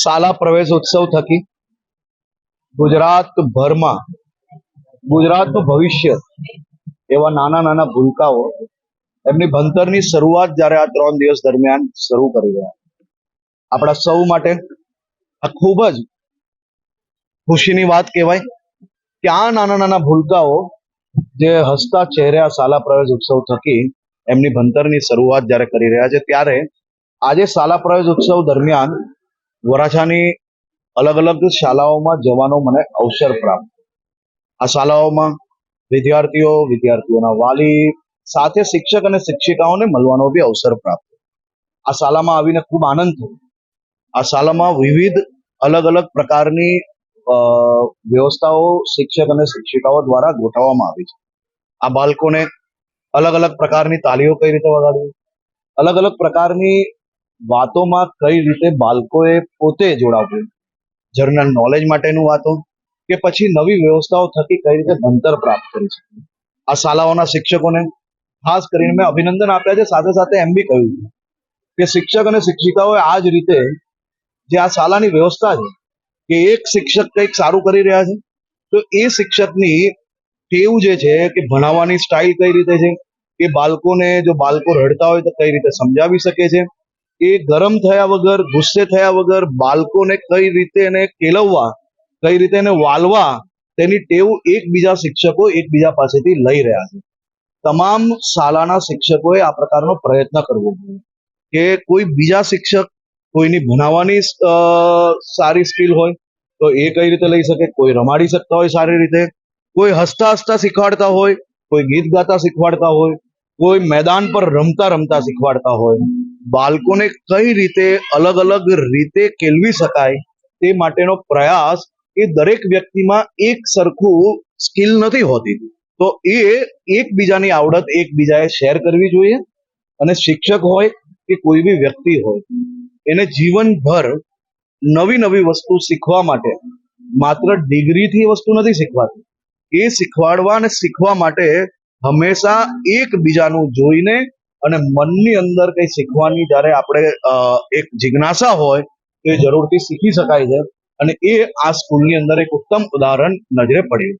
શાલા પ્રવેશ ઉત્સવ થકી ગુજરાતભરમાં, ગુજરાતનું ભવિષ્ય એવા નાના નાના ભૂલકાઓ એમની ભણતરની શરૂઆત જ્યારે આ ત્રણ દિવસ દરમિયાન શરૂ કરી રહ્યા. આપણા સૌ માટે આ ખૂબ જ ખુશીની વાત કહેવાય કે આ નાના નાના ભૂલકાઓ જે હસતા ચહેરે આ શાલા પ્રવેશ ઉત્સવ થકી એમની ભણતરની શરૂઆત જ્યારે કરી રહ્યા છે, ત્યારે આજે શાલા પ્રવેશ ઉત્સવ દરમિયાન વરાછાની અલગ અલગ શાળાઓમાં જવાનો મને અવસર પ્રાપ્ત આ શાળાઓમાં વિદ્યાર્થીઓ, વિદ્યાર્થીઓના વાલી સાથે શિક્ષક અને શિક્ષિકાઓને મળવાનો બી અવસર પ્રાપ્ત આ શાળામાં આવીને ખૂબ આનંદ થયો. આ શાળામાં વિવિધ અલગ અલગ પ્રકારની વ્યવસ્થાઓ શિક્ષક અને શિક્ષિકાઓ દ્વારા ગોઠવવામાં આવી છે. આ બાળકોને અલગ અલગ પ્રકારની તાલીઓ કઈ રીતે વગાડવી? અલગ અલગ પ્રકારની વાતોમાં કઈ રીતે બાળકોએ પોતે જોડાવવું? જનરલ નોલેજ માટેનું વાતો કે પછી નવી વ્યવસ્થાઓ થકી કઈ રીતે ભણતર પ્રાપ્ત કરી શકે આ શાળાઓના શિક્ષકોને ખાસ કરીને મેં અભિનંદન આપ્યા છે. સાથે સાથે એમ બી કહ્યું કે શિક્ષક અને શિક્ષિકાઓએ આ જ રીતે જે આ શાળાની વ્યવસ્થા છે કે એક શિક્ષક કંઈક સારું કરી રહ્યા છે, તો એ શિક્ષકની ટેવ જે છે કે ભણાવવાની સ્ટાઇલ કઈ રીતે છે, એ બાળકોને જો બાળકો રડતા હોય તો કઈ રીતે સમજાવી શકે છે એ ગરમ થયા વગર, ગુસ્સે થયા વગર બાળકોને કઈ રીતે એને કેળવવા, કઈ રીતે એને વાલવા, તેની ટેવ એકબીજા શિક્ષકો એકબીજા પાસેથી લઈ રહ્યા છે. તમામ શાળાના શિક્ષકોએ આ પ્રકારનો પ્રયત્ન કરવો જોઈએ. કે કોઈ બીજા શિક્ષક કોઈની ભણાવવાની સારી સ્કિલ હોય, તો એ કઈ રીતે લઈ શકે? કોઈ રમાડી શકતા હોય સારી રીતે. કોઈ હસતા હસતા શીખવાડતા હોય, કોઈ ગીત ગાતા શીખવાડતા હોય, કોઈ મેદાન પર રમતા રમતા શીખવાડતા હોય. બાળકોને કઈ રીતે અલગ અલગ રીતે કેળવી શકાય તે માટેનો પ્રયાસ એ દરેક વ્યક્તિમાં એક સરખું સ્કિલ નથી હોતી. તો એ એકબીજાની આવડત એકબીજાએ શેર કરવી જોઈએ અને શિક્ષક હોય કે કોઈ બી વ્યક્તિ હોય, એને જીવનભર નવી નવી વસ્તુ શીખવા માટે, માત્ર ડિગ્રીથી વસ્તુ નથી શીખવાતી. એ શીખવાડવા અને શીખવા માટે હંમેશા એકબીજાનું જોઈને અને મનની અંદર કંઈ શીખવાની જ્યારે આપણે એક જિજ્ઞાસા હોય, તો એ જરૂરથી શીખી શકાય છે. અને એ આ સ્કૂલની અંદર એક ઉત્તમ ઉદાહરણ નજરે પડ્યું.